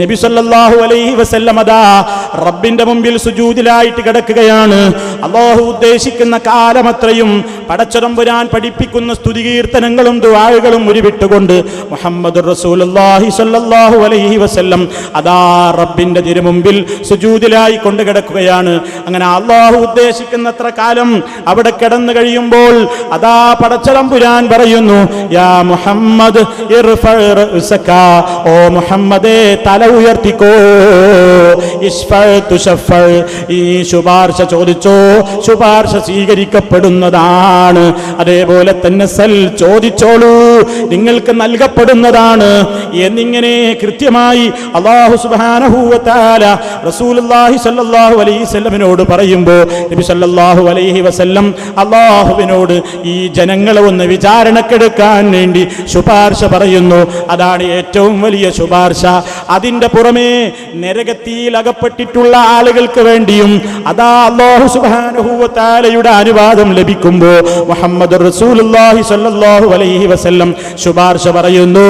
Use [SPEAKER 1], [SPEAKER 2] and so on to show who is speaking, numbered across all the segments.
[SPEAKER 1] നബി സല്ലല്ലാഹു അലൈഹി വസല്ലം അതാ റബ്ബിന്റെ മുമ്പിൽ സുജൂദിലായിട്ട് കിടക്കുകയാണ് അള്ളാഹു ഉദ്ദേശിക്കുന്ന കാലമത്രയും പടച്ചതമ്പുരാൻ പഠിപ്പിക്കുന്ന സ്തുതികീർത്തനങ്ങളും ദുആകളും ഉരുവിട്ടുകൊണ്ട് മുഹമ്മദ് റസൂലുള്ളാഹി സല്ലല്ലാഹു അലൈഹി വസല്ലം അതാ റബ്ബിന്റെ തിരുമുമ്പിൽ സുജൂദിലായി കൊണ്ട് കിടക്കുകയാണ് അങ്ങനെ അള്ളാഹു ഉദ്ദേശിക്കുന്നത്ര കാലം അവിടെ കിടന്നു കഴിയുമ്പോൾ അതാ പടച്ചതമ്പുരാൻ പറയുന്നു യാ മുഹമ്മദ്. ഓ മുഹമ്മദേ തല ഉയർത്തിക്കോ. ഈ ശുപാർശ ചോദിച്ചോ. ശുപാർശ സ്വീകരിക്കപ്പെടുന്നതാണ്. അതേപോലെ തന്നെ സൽ ചോദിച്ചോളൂ. നിങ്ങൾക്ക് നൽകപ്പെടുന്നതാണ്. എന്നിങ്ങനെ കൃത്യമായി അള്ളാഹു സുബാനഹൂവത്താല റസൂലുള്ളാഹി സല്ലാഹു അലൈഹി വസല്ലമിനോട് പറയുമ്പോൾ നബി സല്ലാഹു അലൈഹി വസല്ലം അള്ളാഹുവിനോട് ഈ ജനങ്ങളെ ഒന്ന് വിചാരണക്കെടുക്കാൻ വേണ്ടി ശുപാർശ പറയുന്നു. അതാണ് ഏറ്റവും വലിയ ശുപാർശ. അതിന്റെ പുറമേ നരകത്തിയിൽ അകപ്പെട്ടിട്ടുള്ള ആളുകൾക്ക് വേണ്ടിയും അതാ അള്ളാഹു സുബാനഹൂവത്താലയുടെ അനുവാദം ലഭിക്കുമ്പോൾ മുഹമ്മദ് റസൂലുള്ളാഹി സ്വല്ലല്ലാഹു അലൈഹി വസല്ലം ശുപാർശ പറയുന്നു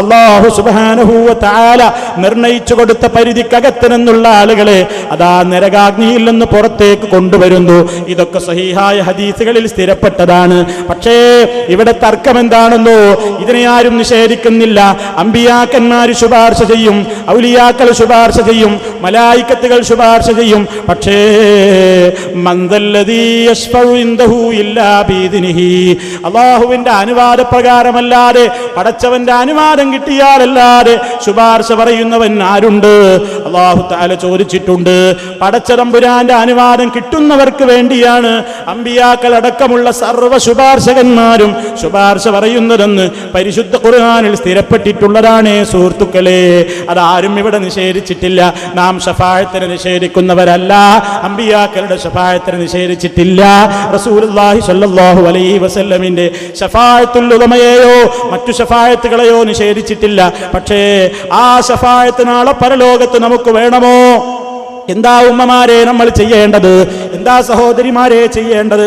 [SPEAKER 1] അള്ളാഹു സുബാനഹൂവത്താല നിർണയിച്ചു കൊടുത്ത പരിധിക്കകത്ത് നിന്നുള്ള ആളുകളെ അതാ നരകാഗ്നിയിൽ നിന്ന് പുറത്തേക്ക് കൊണ്ടുവരുന്നു. ഇതൊക്കെ സഹീഹായ ഹദീസുകളിൽ സ്ഥിരപ്പെട്ടതാണ്. പക്ഷേ ഇവിടെ തർക്കം എന്താണെന്നോ ഇതിനെ ആരും നിഷേധിക്കുന്നില്ല. അമ്പിയാക്കന്മാർ ശുപാർശ ചെയ്യും. ഔലിയാക്കൾ ശുപാർശ ചെയ്യും. മലായിക്കത്തുകൾ ശുപാർശ ചെയ്യും. പക്ഷേ അള്ളാഹുവിന്റെ അനുവാദ പ്രകാരമല്ലാതെ പടച്ചവന്റെ അനുവാദം കിട്ടിയാലല്ലാതെ ശുപാർശ പറയുന്നവൻ ആരുണ്ട്? അള്ളാഹു താല ചോദിച്ചിട്ടുണ്ട്. പടച്ചതമ്പുരാന്റെ അനുവാദം കിട്ടുന്നവർക്ക് വേണ്ടിയാണ് അമ്പിയാക്കൾ അടക്കമുള്ള സർവ ശുപാർശകന്മാരും ശുപാർശ പറയുന്നതെന്ന് പരിശുദ്ധ ഖുർആനിൽ സ്ഥിരപ്പെട്ടിട്ടുള്ളതാണ് സുഹൃത്തുക്കളെ. അതാരും ഇവിടെ നിഷേധിച്ചിട്ടില്ല. നാം ഷഫായത്തിനെ നിഷേധിക്കുന്നവരല്ല. അമ്പിയാക്കളുടെ ഷഫായത്തിനെ നിഷേധിച്ചിട്ടില്ല. റസൂലുള്ളാഹി സ്വല്ലല്ലാഹു അലൈഹി വസല്ലമിന്റെ ഷഫായത്തുൽ ഉലമയെയോ മറ്റു ഷഫായത്തുകളെയോ നിഷേധിച്ചിട്ടില്ല. പക്ഷേ ആ ഷഫായത്തിനാളെ പരലോകത്ത് നമുക്ക് വേണമോ? എന്താ ഉമ്മമാരെ നമ്മൾ ചെയ്യേണ്ടത്? എന്താ സഹോദരിമാരെ ചെയ്യേണ്ടത്?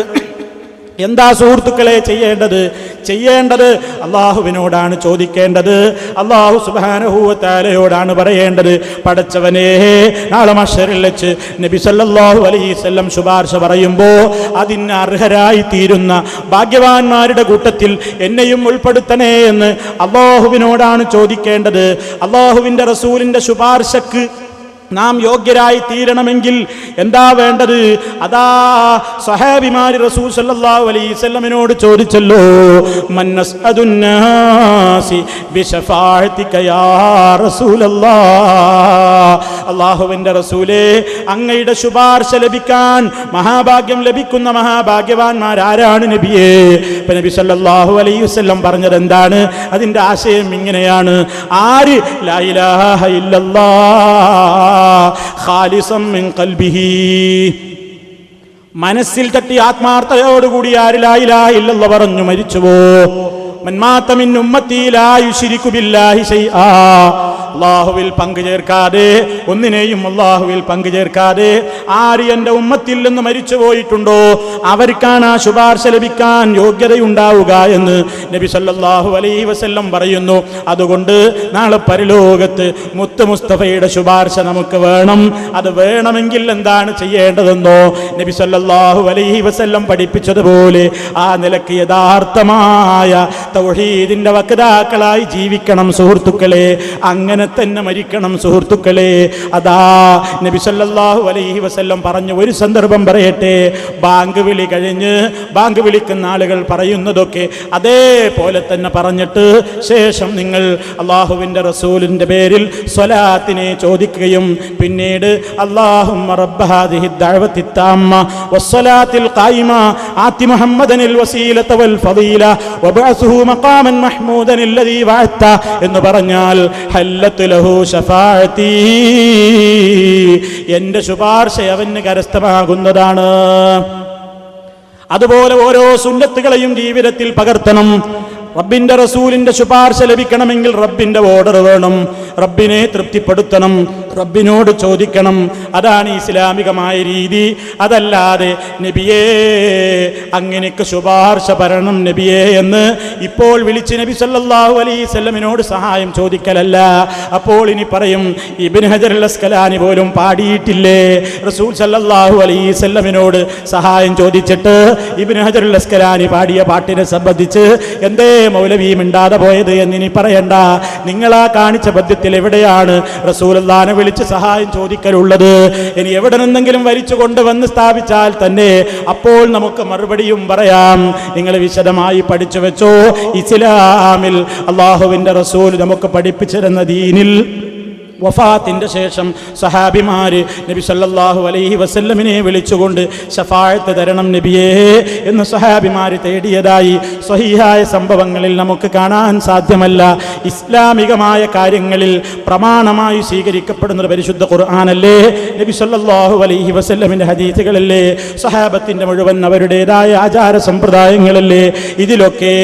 [SPEAKER 1] എന്താ സുഹൃത്തുക്കളെ ചെയ്യേണ്ടത്? ചെയ്യേണ്ടത്? അള്ളാഹുവിനോടാണ് ചോദിക്കേണ്ടത്. അള്ളാഹു സുബാനഹൂവത്താലയോടാണ് പറയേണ്ടത്. പഠിച്ചവനേ നാളെ മഷറിൽ വെച്ച് നബി അലൈഹിസ്സല്ലം ശുപാർശ പറയുമ്പോൾ അതിന് അർഹരായി തീരുന്ന ഭാഗ്യവാന്മാരുടെ കൂട്ടത്തിൽ എന്നെയും ഉൾപ്പെടുത്തണേ എന്ന് അള്ളാഹുവിനോടാണ് ചോദിക്കേണ്ടത്. അള്ളാഹുവിന്റെ റസൂലിന്റെ ശുപാർശക്ക് നാം യോഗ്യരായി തീരണമെങ്കിൽ എന്താ വേണ്ടത്? അതാ സഹാബിമാരി റസൂൽ സല്ലല്ലാഹു അലൈഹി വസല്ലമിനോട് ചോദിച്ചല്ലോ മന്നസ് മന്നസ്അദുന്നാസി ബിശഫാഅതിക യാ റസൂലല്ലാഹ്. അല്ലാഹുവിന്റെ റസൂലേ അങ്ങയുടെ ശുപാർശ ലഭിക്കാൻ മഹാഭാഗ്യം ലഭിക്കുന്ന മഹാഭാഗ്യവാന്മാർ ആരാണ് നബിയേ. ഇപ്പൊ നബി സല്ലല്ലാഹു അലൈഹി വസല്ലം പറഞ്ഞത് എന്താണ്? അതിന്റെ ആശയം ഇങ്ങനെയാണ്. ആര്? ലാ ഇലാഹ ഇല്ലല്ലാഹ്. ഖാലിസം മിൻ ഖൽബിഹി. മനസ്സിൽ തട്ടി ആത്മാർത്ഥതയോടുകൂടി ആരിലായില്ല ഇല്ലെന്ന് പറഞ്ഞു മരിച്ചുവോ? മന്മാത്തമിൻ ഉമ്മത്തിയിലായുശിരിക്കു ബില്ലാഹി ശൈആ അള്ളാഹുവിൽ പങ്കുചേർക്കാതെ ഒന്നിനെയും അള്ളാഹുവിൽ പങ്കുചേർക്കാതെ ആര് എന്റെ ഉമ്മത്തിൽ നിന്ന് മരിച്ചു പോയിട്ടുണ്ടോ? അവർക്കാണ് ആ ശുപാർശ ലഭിക്കാൻ യോഗ്യതയുണ്ടാവുക എന്ന് നബി സല്ലാഹു അലൈഹി വസ്ല്ലം പറയുന്നു. അതുകൊണ്ട് നാളെ പരലോകത്ത് മുത്ത് മുസ്തഫയുടെ ശുപാർശ നമുക്ക് വേണം. അത് വേണമെങ്കിൽ എന്താണ് ചെയ്യേണ്ടതെന്നോ നബി സല്ലാഹു അലൈഹി വസ്ല്ലം പഠിപ്പിച്ചതുപോലെ ആ നിലയ്ക്ക് യഥാർത്ഥമായ തൗഹീദിന്റെ വക്താക്കളായി ജീവിക്കണം സുഹൃത്തുക്കളെ. അങ്ങനെ അങ്ങനെ തന്നെ മരിക്കണം സുഹൃത്തുക്കളെ. അതാ നബി സല്ലല്ലാഹു അലൈഹി വസല്ലം പറഞ്ഞു ഒരു സന്ദർഭം പറയട്ടെ. ബാങ്ക് വിളി കഴിഞ്ഞ് ബാങ്ക് വിളിക്കുന്ന ആളുകൾ പറയുന്നതൊക്കെ അതേപോലെ തന്നെ പറഞ്ഞിട്ട് ശേഷം നിങ്ങൾ അള്ളാഹുവിന്റെ റസൂലിന്റെ പേരിൽ സ്വലാത്തിനെ ചോദിക്കുകയും പിന്നീട് അള്ളാഹു എന്ന് പറഞ്ഞാൽ ഹല്ല ഷഫാഅത്തി എന്റെ ശുപാർശ അവന് കരസ്ഥമാകുന്നതാണ്. അതുപോലെ ഓരോ സുന്നത്തുകളെയും ജീവിതത്തിൽ പകർത്തണം. റബ്ബിന്റെ റസൂലിന്റെ ശുപാർശ ലഭിക്കണമെങ്കിൽ റബ്ബിന്റെ ഓർഡർ വേണം. റബ്ബിനെ തൃപ്തിപ്പെടുത്തണം. റബ്ബിനോട് ചോദിക്കണം. അതാണ് ഇസ്ലാമികമായ രീതി. അതല്ലാതെ നബിയേ അങ്ങനെയൊക്കെ ശുപാർശ പറയണം നബിയേ എന്ന് ഇപ്പോൾ വിളിച്ച് നബി സല്ലാഹു അലൈഹി സ്വല്ലമിനോട് സഹായം ചോദിക്കലല്ല. അപ്പോൾ ഇനി പറയും ഇബിൻ ഹജർ അസ്കലാനി പോലും പാടിയിട്ടില്ലേ? റസൂൽ സല്ലാഹു അലൈഹി സ്വല്ലമിനോട് സഹായം ചോദിച്ചിട്ട് ഇബിൻ ഹജർ അസ്കലാനി പാടിയ പാട്ടിനെ സംബന്ധിച്ച് എന്തേ മൗലവി മിണ്ടാതെ പോയത് എന്നിനി പറയണ്ട. നിങ്ങളാ കാണിച്ച പദ്യത്തിൽ എവിടെയാണ് റസൂലുള്ളാനെ വിളിച്ച് സഹായം ചോദിക്കലുള്ളത്. ഇനി എവിടെ നിന്നെങ്കിലും വലിച്ചു കൊണ്ടുവന്ന് സ്ഥാപിച്ചാൽ തന്നെ അപ്പോൾ നമുക്ക് മറുപടിയും പറയാം. നിങ്ങൾ വിശദമായി പഠിച്ചു വെച്ചോ? ഇസ്ലാമിൽ അള്ളാഹുവിന്റെ റസൂൽ നമുക്ക് പഠിപ്പിച്ചിരുന്ന ദീനിൽ വഫാത്തിന്റെ ശേഷം സഹാബിമാർ നബി സല്ലാഹു അലൈഹി വസല്ലമിനെ വിളിച്ചുകൊണ്ട് ഷഫായത്ത് തരണം നബിയേ എന്ന് സഹാബിമാർ തേടിയതായി സ്വഹീഹായ സംഭവങ്ങളിൽ നമുക്ക് കാണാൻ സാധ്യമല്ല. ഇസ്ലാമികമായ കാര്യങ്ങളിൽ പ്രമാണമായി സ്വീകരിക്കപ്പെടുന്ന പരിശുദ്ധ ഖുർആാനല്ലേ? നബി സല്ലാഹു അലൈഹി വസല്ലമിന്റെ ഹദീസുകളല്ലേ? സഹാബത്തിന്റെ മുഴുവൻ അവരുടേതായ ആചാര സമ്പ്രദായങ്ങളല്ലേ? ഇതിലൊക്കെ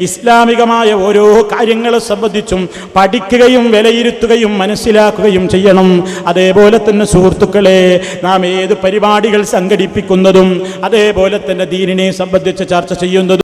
[SPEAKER 1] ഇസ്ലാമികമായ ഓരോ കാര്യങ്ങളെ സംബന്ധിച്ചും പഠിക്കുകയും വിലയിരുത്തുകയും മനസ്സിലാക്കുകയും ചെയ്യണം. അതേപോലെ തന്നെ സുഹൃത്തുക്കളെ നാം ഏത് പരിപാടികൾ സംഘടിപ്പിക്കുന്നതും അതേപോലെ തന്നെ ദീനിനെ സംബന്ധിച്ച് ചർച്ച ചെയ്യുന്നതും